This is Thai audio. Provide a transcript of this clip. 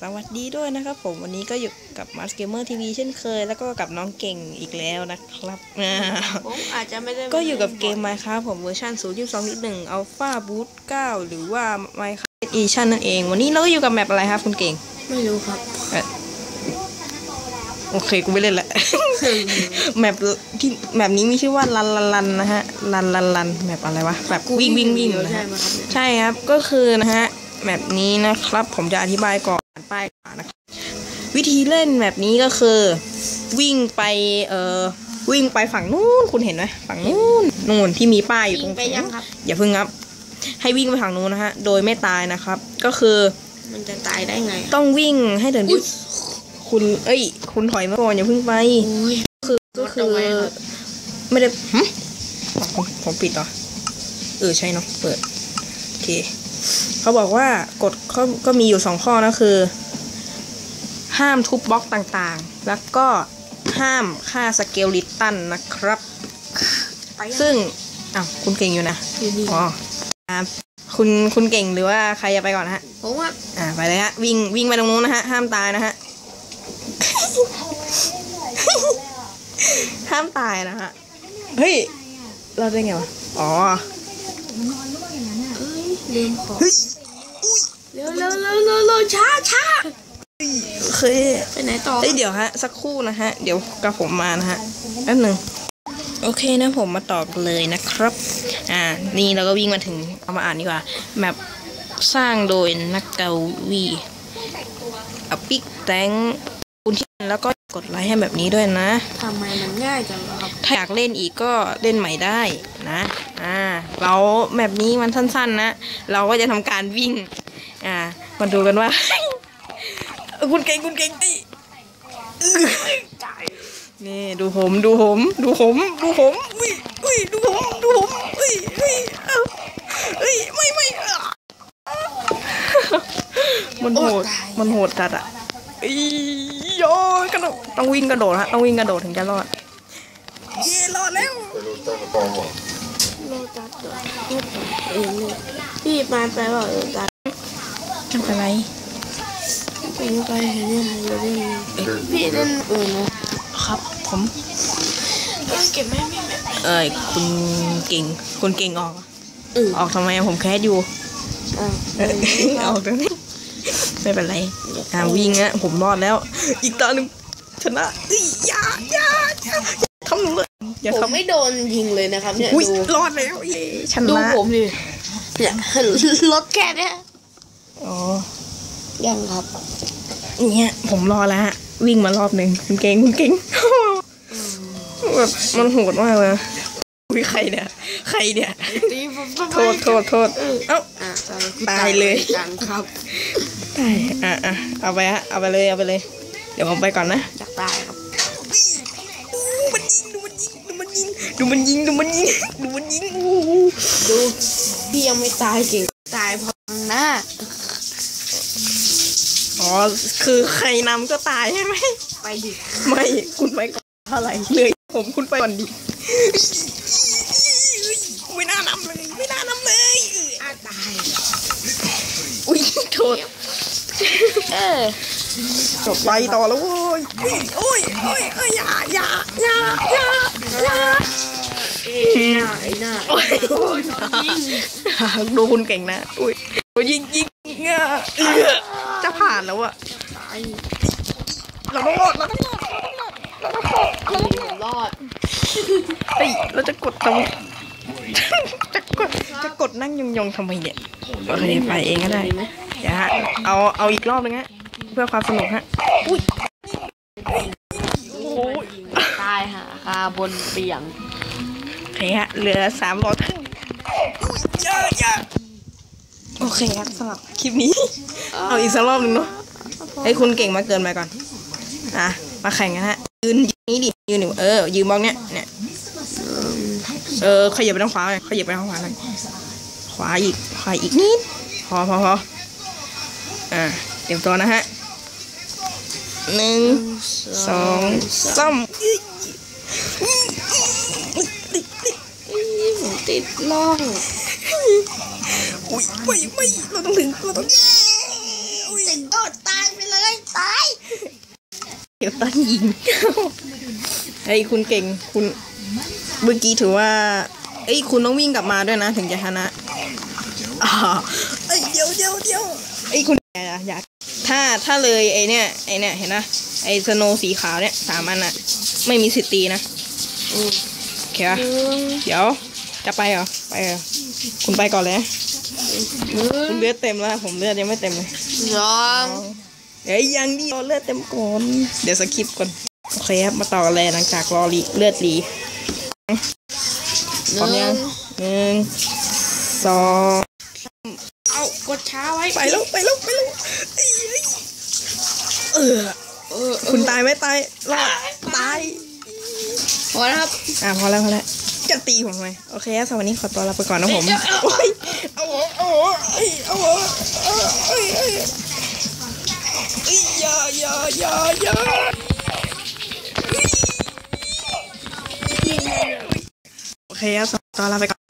สวัสดีด้วยนะครับผมวันนี้ก็อยู่กับ Mars Gamer TV เช่นเคย แล้วก็กับน้องเก่งอีกแล้วนะครับอ่าผมอาจจะไม่ได้ก็อยู่กับเกม Minecraft ผมเวอร์ชัน0.2.1 Alpha Boot 9 หรือว่า Minecraft Edition นั่นเอง วันนี้เราก็อยู่กับแมปอะไรครับคุณเก่ง ไม่รู้ครับเอ่อโอเค กูไม่เล่นละแมปที่แมปนี้มีชื่อว่าลันลันลันนะฮะลันลันลันแมปอะไรวะแบบวิ่งวิ่งวิ่งใช่นะไหฮะมครับเนี่ยใช่ครับก็คือนะฮะ แมปนี้นะครับ ผมจะอธิบายก่อนป้ายก่อนนะครับวิธีเล่นแมปนี้ก็คือ วิ่งไปเอ่อวิ่งไปฝั่งนู้นคุณเห็นไหมฝั่งนู้นนู่นที่มีป้ายอยู่ตยิรงงไปยังครับอย่าเพิ่งครับ ให้วิ่งไปฝั่งนู้นนะฮะโดยไม่ตายนะครับ ก็คือ มันจะตายได้ไง ต้องวิ่งให้ถึงอุ๊ยคุณ เอ้ย คุณถอยมาก่อนอย่าเพิ่งไปโอ้ยคือก็คือเอาไว้ครับไม่ได้หึอ๋อผมผมปิดเหรอเออใช่เนาะเปิดโอเค เขาบอกว่ากฎเขาก็มีอยู่สองข้อนะคือ ห้ามทุบบล็อกต่างๆ แล้วก็ห้ามฆ่าสเกลลิตันนะครับไปยังซึ่งอ้าวคุณเก่งอยู่นะอยู่นี่อ๋ออ่าคุณคุณเก่งหรือว่าใครจะไปก่อนนะฮะผมว่าอ่าไปเลยฮะวิ่งวิ่งไปตรงนู้นนะฮะห้ามตายนะฮะห้ามตายนะฮะเฮ้ยเราได้ไงวะอ๋อเอ้ย ลืมของเฮ้ยเร็วเร็วเร็วเร็วเร็วช้าช้าโอเคไปไหนต่อเฮ้ยเดี๋ยวฮะ สักครู่นะฮะ เดี๋ยวกับผมมานะฮะแป๊บหนึ่งโอเคนะผมมาตอบเลยนะครับ อ่า นี่เราก็วิ่งมาถึง เอามาอ่านดีกว่าแมปสร้างโดยนักเกาวีอปิกแตง คุณที่แล้วก็กดไลค์ให้แบบนี้ด้วยนะทำไมมันง่ายจังวะครับ ถ้าอยากเล่นอีกก็เล่นใหม่ได้นะอ่าเราแบบนี้มันสั้น ๆ นะ เราก็จะทำการวิ่ง อ่ามาดูกันว่า คุณเก่งคุณเก่งดิอื้อนี่ดูผมดูผมดูผมดูผมอุ้ยอุ้ยดูผมดูผมอุ้ยอุ้ยเอ้าอุ้ยไม่ไม่อะมันโหดมันโหดจัดอะอี โยกระโดดต้องวิ่งกระโดดฮะต้องวิ่งกระโดดถึงจะรอดเย่รอดแล้วโลตัสเหรอเออเนี่ยพี่มาไปว่าโลตัสไม่เป็นไรเป็นไปเห็นเนี่ยเราเล่นพี่เล่นเออนะครับผมเอ้ยเก็บแม่ไม่แม่เอ้ยคุณเก่งคุณเก่งออกเออออกทำไมอะผมแคสอยู่อะเออออกตรงนี้ ไม่เป็นไรอ่าวิ่งอะผมรอดแล้ว อีกตาหนึ่งชนะเอ้ยอย่าอย่าอย่าทำหนูเลยอย่าผมทำไม่โดนยิงเลยนะครับเนี่ยอุ้ยดูรอดแล้วเย้ชดูนะผมดิเนี่ยรถแค่เนี้ยอ๋อยังครับเนี่ยผมรอแล้วฮะวิ่งมารอบหนึ่งคุณเก่งคุณเก่งแบบมันโหดมากเลยอุ้ยใครเนี่ยใครเนี่ย ตีผมทำไมโทษโทษโทษเอ้า อะตายเลย กันครับ ได้อะอะเอาไปฮะเอาไปเลยเอาไปเลย เดี๋ยวผมไปก่อนนะอยากตายครับมันยิงดูมันยิงดูมันยิงดูมันยิงดูมันยิงดูมันยิงอู้หูดูพี่ยังไม่ตายเก่งตายเพราะข้างหน้าอ๋อคือใครนำก็ตายใช่ไหมไปดิไม่คุณไปก่อนเท่าไหร่เลยผมคุณไปก่อนดิไม่น่านำเลยไม่น่านำเลยอาตายอุ้ยโทษ เออจบไปต่อแล้วโว้ยอุ้ยโอ้ยโอ้ยอ้ยอย่าอย่าอย่าอย่าอย่าเอ้ยหน้าไอ้หน้าโอ้ยดูคุณเก่งนะอุ้ยโอ้ยยิงยิงยิงอะจะผ่านแล้วอะเราต้องรอดเราต้องรอดเราต้องรอดเราต้องรอดผมรอดเฮ้ยเราจะกดทำไมจะกดจะกดนั่งยองๆทำไมเนี่ยโอเคไปเองก็ได้ ไหมอย่าฮะ เอาเอาอีกรอบนึงฮะ เพื่อความสนุกฮะ อุ้ยโอ้ยตายหาคาบนเตียงโอเคฮะ เหลือสามร้อยท่านเยอะเยอะโอเคครับสำหรับคลิปนี้ เอาอีกสักรอบหนึ่งเนาะให้ยคุณเก่งมาเกินไปก่อน อะ มาแข่งกันฮะ ยืนนี้ดิ ยืนอยู่เออ ยืนบล็อกเนี้ยเนี่ยเออขยับไปทางขวาเลยขยับไปทางขวาเลยขวาอีก ขวาอีกนิด พอพอพอ อ่าเตรียมตัวนะฮะหนึ่งสองสามนี่ผมติดล่องอุ้ยไม่ไม่เราต้องถึงเราต้องติดโดดตายไปเลตันยิงเฮ้ยคุณเก่งคุณเมื่อกี้ถือว่าเอ้ยคุณต้องวิ่งกลับมาด้วยนะ ถึงจะชนะอ่าเอ้ยเดี๋ยวเดี๋ยวเดี๋ยวไอ้ยคุณ อยากอยากถ้าถ้าเลยไอเนี่ยไอเนี่ยเห็นนะไอสโนว์สีขาวเนี่ยสามอันอะไม่มีสิทธิ์ตีนะอืมโอเคปะหนึ่งเดี๋ยวจะไปเหรอไปเหรอคุณไปก่อนเลยนะหนึ่งคุณเลือดเต็มแล้วผมเลือดยังไม่เต็มเลยสองเอ้ยยังดีรอเลือดเต็มก่อนเดี๋ยวสคิปก่อนโอเคครับมาต่อกันเลยหลังจากรอรีเลือดรีหพร้อมยันึ่งงหนึ่งสอง เอากดช้าไว้ไปแล้วไปแล้วไปแล้วเอ้ยเอ้ยเออเออเอคุณอตายไหมตายรอดตายพอแล้วครับอะพอแล้วพอแล้วจะตีผมไหมโอเคครับสำหรับวันนี้ขอตัวลาไปก่อนนะผมโอ้ยเอาเหรอเอาเหรอเอ้ยเอาเหรอเอ้ยเอ้ยเอ้ยเอ้ยอย่าอย่าอย่าอย่าโอเคครับขอตัวลาไปก่อน